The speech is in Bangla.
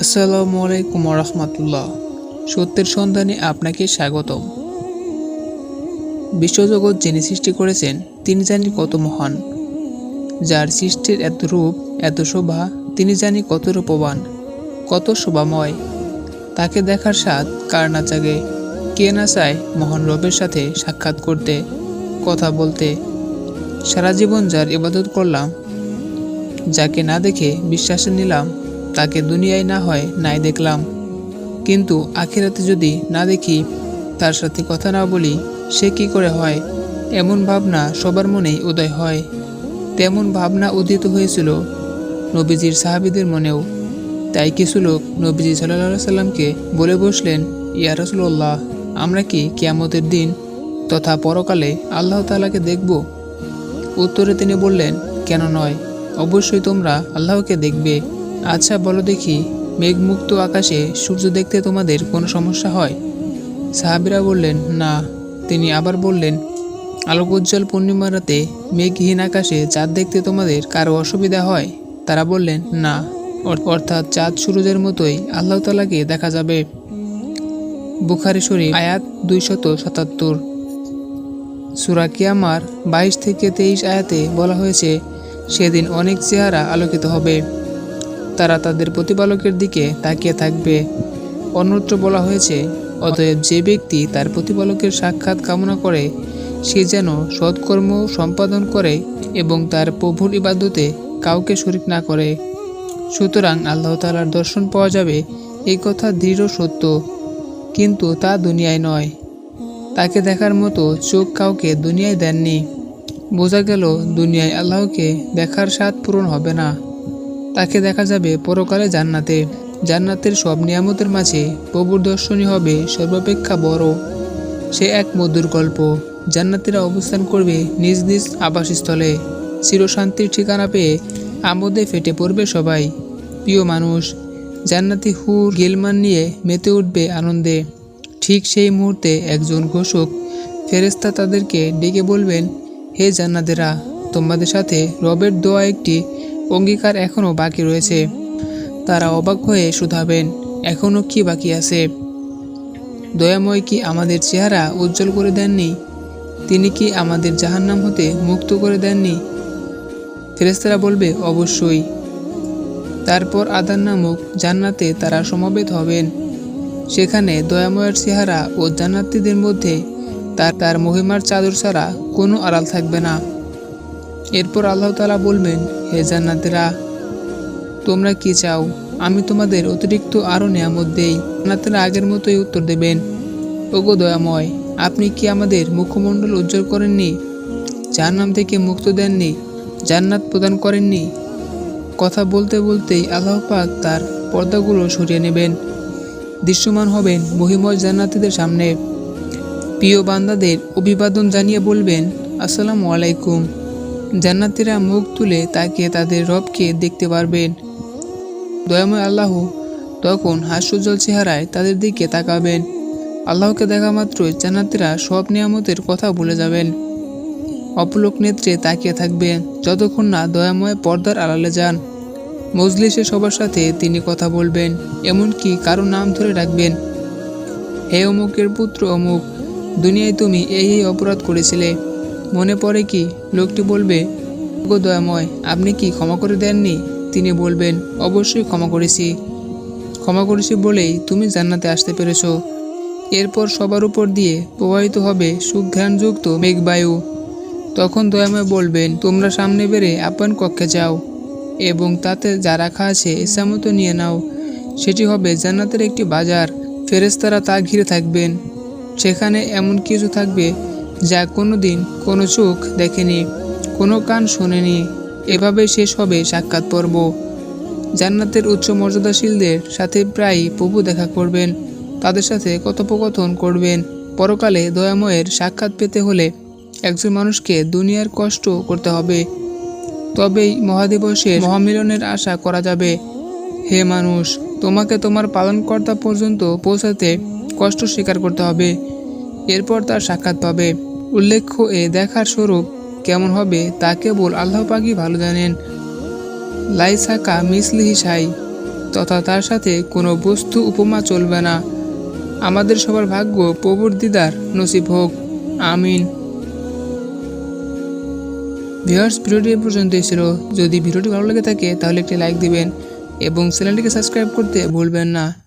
আসসালামু আলাইকুম রহমতুল্লাহ। সত্যের সন্ধানে আপনাকে স্বাগতম। বিশ্বজগৎ যিনি সৃষ্টি করেছেন, তিনি জানি কত মহান। যার সৃষ্টির এত রূপ, এত শোভা, তিনি জানি কত রূপবান, কত শোভাময়। তাকে দেখার স্বাদ কার না জাগে। কে না চায় মহান রবের সাথে সাক্ষাৎ করতে, কথা বলতে। সারা জীবন যার ইবাদত করলাম, যাকে না দেখে বিশ্বাসে নিলাম তাকে দুনিয়ায় না হয় নাই দেখলাম। কিন্তু আখিরাতে যদি না দেখি, তার সাথে কথা না বলি, সে কি করে হয়? এমন ভাবনা সবার মনেই উদয় হয়। তেমন ভাবনা উদিত হয়েছিল নবীজির সাহাবিদের মনেও। তাই কিছু লোক নবীজি সাল্লাহ সাল্লামকে বলে বসলেন, ইয়া রসুল্লাহ আমরা কি কিয়ামতের দিন তথা পরকালে আল্লাহ তালাকে দেখব? উত্তরে তিনি বললেন, কেন নয়, অবশ্যই তোমরা আল্লাহকে দেখবে। আচ্ছা বলো দেখি, মেঘমুক্ত আকাশে সূর্য দেখতে তোমাদের কোনো সমস্যা হয়? সাহাবিরা বললেন, না। তিনি আবার বললেন, আলোকোজ্জ্বল পূর্ণিমা রাতে মেঘহীন আকাশে চাঁদ দেখতে তোমাদের কারও অসুবিধা হয়? তারা বললেন, না। অর- অর্থাৎ চাঁদ সূর্যের মতোই আল্লাহ তালাকে দেখা যাবে। বুখারি শরীফ, আয়াত দুইশত সাতাত্তর। সুরা কিয়ামার বাইশ থেকে তেইশ আয়াতে বলা হয়েছে, সেদিন অনেক চেহারা আলোকিত হবে। তারা তাদের প্রতিপালকের দিকে তাকিয়ে থাকবে। অন্যত্র বলা হয়েছে, অতএব যে ব্যক্তি তার প্রতিপালকের সাক্ষাৎ কামনা করে, সে যেন সৎকর্ম সম্পাদন করে এবং তার প্রভুর ইবাদতে কাউকে শরিক না করে। সুতরাং আল্লাহ তালার দর্শন পাওয়া যাবে, এই কথা দৃঢ় সত্য। কিন্তু তা দুনিয়ায় নয়। তাকে দেখার মতো চোখ কাউকে দুনিয়ায় দেননি। বোঝা গেল, দুনিয়ায় আল্লাহকে দেখার স্বাদ পূরণ হবে না। তাকে দেখা যাবে পরকালে জান্নাতে। জান্নাতের সব নিয়ামতের মাঝে প্রভুর দর্শনই হবে সর্বাপেক্ষা বড়। সে এক মধুর গল্প। জান্নাতিরা অবস্থান করবে নিজ নিজ আবাসস্থলে। চিরশান্তির ঠিকানা পেয়ে আমোদে ফেটে পড়বে সবাই। প্রিয় মানুষ, জান্নাতি হুর গেলমান নিয়ে মেতে উঠবে আনন্দে। ঠিক সেই মুহূর্তে একজন ঘোষক ফেরেস্তা তাদেরকে ডেকে বলবেন, হে জান্নাতেরা, তোমাদের সাথে রবের দোয়া একটি অঙ্গীকার এখনও বাকি রয়েছে। তারা অবাক হয়ে শুধাবেন, এখনও কি বাকি আছে? দয়াময় কি আমাদের চেহারা উজ্জ্বল করে দেননি? তিনি কি আমাদের জাহান্নাম হতে মুক্ত করে দেননি? ফেরেস্তারা বলবে, অবশ্যই। তারপর আদার নামক জান্নাতে তারা সমবেত হবেন। সেখানে দয়াময়ের চেহারা ও জান্নাতীদের মধ্যে তার তার মহিমার চাদর ছাড়া কোনো আড়াল থাকবে না। এরপর আল্লাহ তালা বলবেন হে জান্নাতেরা, তোমরা কি চাও? আমি তোমাদের অতিরিক্ত আরও নিয়ামত দেই। জান্নাতেরা আগের মতোই উত্তর দেবেন, ওগো দয়াময়, আপনি কি আমাদের মুখমণ্ডল উজ্জ্বল করেননি? জাহান্নাম থেকে মুক্ত দেননি? জান্নাত প্রদান করেননি? কথা বলতে বলতেই আল্লাহ পাক তার পর্দাগুলো সরিয়ে নেবেন। দৃশ্যমান হবেন মহিময় জান্নাতীদের সামনে। প্রিয় বান্দাদের অভিবাদন জানিয়ে বলবেন, আসসালামু আলাইকুম। জান্নাতীরা মুখ তুলে তাকিয়ে তাদের রবকে দেখতে পারবেন। দয়াময় আল্লাহ তখন হাস্যজ্জ্বল চেহারায় তাদের দিকে তাকাবেন। আল্লাহকে দেখা মাত্রই জান্নাতীরা সব নিয়ামতের কথা ভুলে যাবেন। অপলোক নেত্রে তাকিয়ে থাকবেন যতক্ষণ না দয়াময় পর্দার আড়ালে যান। মজলিসে সবার সাথে তিনি কথা বলবেন, এমনকি কারও নাম ধরে রাখবেন হে অমুকের পুত্র অমুক, দুনিয়ায় তুমি এই অপরাধ করেছিলে। মনে পড়ে কি? লোকটি বলবে গো দয়াময়, আপনি কি ক্ষমা করে দেননি? তিনি বলবেন, অবশ্যই ক্ষমা করেছি। ক্ষমা করেছি বলেই তুমি জান্নাতে আসতে পেরেছ। এরপর সবার উপর দিয়ে প্রবাহিত হবে সুঘ্রাণযুক্ত মেঘবায়ু। তখন দয়াময় বলবেন, তোমরা সামনে বেড়ে আপন কক্ষে যাও এবং তাতে যা রাখা আছে ইসামতো নিয়ে নাও। সেটি হবে জান্নাতের একটি বাজার। ফেরেস্তারা তা ঘিরে থাকবেন। সেখানে এমন কিছু থাকবে যা কোনো দিন কোনো চোখ দেখেনি, কোনো কান শোনেনি। এভাবে শেষ হবে সাক্ষাৎ পর্ব। জান্নাতের উচ্চ মর্যাদাশীলদের সাথে প্রায়ই প্রভু দেখা করবেন, তাদের সাথে কথোপকথন করবেন। পরকালে দয়াময়ের সাক্ষাৎ পেতে হলে একজন মানুষকে দুনিয়ার কষ্ট করতে হবে। তবেই মহাদিবসের মহামিলনের আশা করা যাবে। হে মানুষ, তোমাকে তোমার পালনকর্তা পর্যন্ত পৌঁছাতে কষ্ট স্বীকার করতে হবে। এরপর তার সাক্ষাৎ পাবে। উল্লেখ্য, এ দেখার স্বরূপ কেমন হবে তা কেবল আল্লাহ পাকই ভালো জানেন। লাইসাকা মিসলিহি সাই, তথা তার সাথে কোনো বস্তু উপমা চলবে না। আমাদের সবার ভাগ্য প্রভুর দিদার নসিব হোক। আমিন। ভিউয়ার্স, ভিডিওটি এ পর্যন্তই ছিল। যদি ভিডিওটি ভালো লেগে থাকে, তাহলে একটি লাইক দিবেন এবং চ্যানেলটিকে সাবস্ক্রাইব করতে ভুলবেন না।